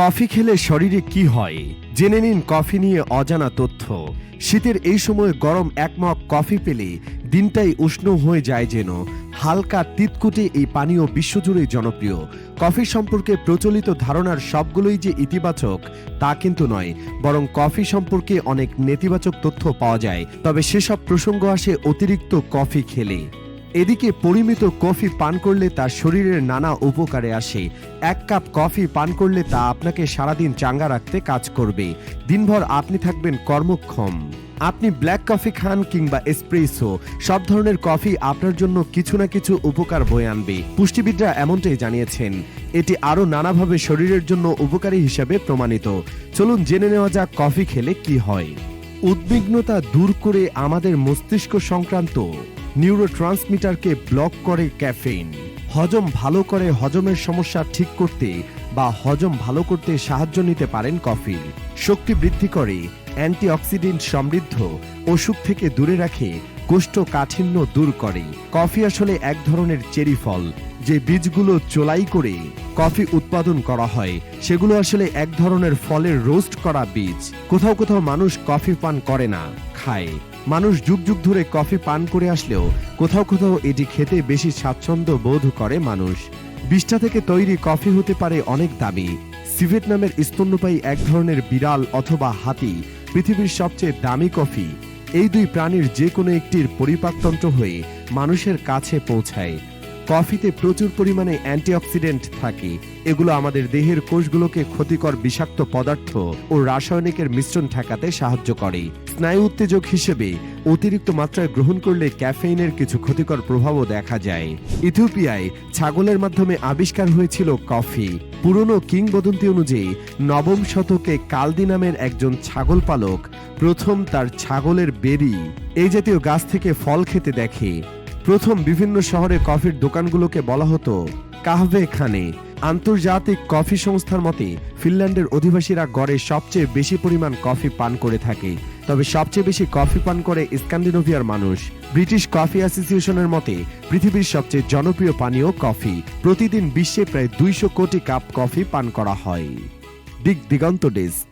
Coffee খেলে শরীরে কি হয়? জেনে নিন কফি নিয়ে অজানা তথ্য। শীতের এই সময় গরম এক মগ কফি পেলে দিনটাই উষ্ণ হয়ে যায় যেন। হালকা তিতকুটে এই পানীয় বিশ্বজুড়ে জনপ্রিয়। কফি সম্পর্কে প্রচলিত ধারণার সবগুলোই যে ইতিবাচক, তা কিন্তু নয়। বরং কফি সম্পর্কে অনেক নেতিবাচক তথ্য পাওয়া যায়। তবে সেসব প্রসঙ্গ আসে অতিরিক্ত কফি খেলে। এদিকে পরিমিত কফি পান করলে তা শরীরের নানা উপকারে আসে। এক কাপ কফি পান করলে তা আপনাকে সারাদিন চাঙ্গা রাখতে কাজ করবে। দিনভর আপনি থাকবেন কর্মক্ষম। আপনি ব্ল্যাক কফি খান কিংবা এসপ্রেসো, সব ধরনের কফি আপনার জন্য কিছু না কিছু উপকার বয়ে আনবে। পুষ্টিবিদরা এমনটাই জানিয়েছেন। এটি আরও নানাভাবে শরীরের জন্য উপকারী হিসাবে প্রমাণিত। চলুন জেনে নেওয়া যাক কফি খেলে কি হয়। উদ্বিগ্নতা দূর করে আমাদের মস্তিষ্ক সংক্রান্ত নিউরোট্রান্সমিটারকে ব্লক করে ক্যাফেইন হজম ভালো করে হজমের সমস্যা ঠিক করতে বা হজম ভালো করতে সাহায্য নিতে পারেন কফি শক্তি বৃদ্ধি করে, অ্যান্টিঅক্সিডেন্ট সমৃদ্ধ অসুখ থেকে দূরে রাখে, কোষ্ঠকাঠিন্য দূর করে। কফি আসলে এক ধরনের চেরি ফল, যে বীজগুলো চোলাই করে কফি উৎপাদন করা হয়। সেগুলো আসলে এক ধরনের ফলের রোস্ট করা বীজ। কোথাও কোথাও মানুষ কফি পান করে না, খায়। মানুষ যুগ যুগ ধরে কফি পান করে আসলেও কোথাও কোথাও এটি খেতে বেশি স্বাচ্ছন্দ্য বোধ করে মানুষ। বিষ্ঠা থেকে তৈরি কফি হতে পারে অনেক দামি। সিভেট নামের স্তন্যপায়ী এক ধরনের বিড়াল অথবা হাতি পৃথিবীর সবচেয়ে দামি কফি। এই দুই প্রাণীর যে কোনো একটির পরিপাকতন্ত্র হয়ে মানুষের কাছে পৌঁছায়। কফিতে প্রচুর পরিমাণে অ্যান্টিঅক্সিডেন্ট থাকে। এগুলো আমাদের দেহের কোষগুলোকে ক্ষতিকর বিষাক্ত পদার্থ ও রাসায়নিকের মিশ্রণ ঠেকাতে সাহায্য করে। স্নায়ু উত্তেজক হিসেবে অতিরিক্ত মাত্রায় গ্রহণ করলে ক্যাফেইনের কিছু ক্ষতিকর প্রভাবও দেখা যায়। ইথিওপিয়ায় ছাগলের মাধ্যমে আবিষ্কার হয়েছিল কফি। পুরনো কিংবদন্তি অনুযায়ী, নবম শতকে কালদি নামের একজন ছাগল পালক প্রথম তার ছাগলের বেরি। এই জাতীয় গাছ থেকে ফল খেতে দেখে। প্রথম বিভিন্ন শহরে কফির দোকানগুলোকে বলা হতো কাহভে খানে। আন্তর্জাতিক কফি সংস্থার মতে, ফিনল্যান্ডের অধিবাসীরা গড়ে সবচেয়ে বেশি পরিমাণ কফি পান করে থাকে। তবে সবচেয়ে বেশি কফি পান করে স্ক্যান্ডিনোভিয়ার মানুষ। ব্রিটিশ কফি অ্যাসোসিয়েশনের মতে, পৃথিবীর সবচেয়ে জনপ্রিয় পানীয় কফি। প্রতিদিন বিশ্বে প্রায় দুইশো কোটি কাপ কফি পান করা হয়। দিক দিগন্ত ডেস্ক।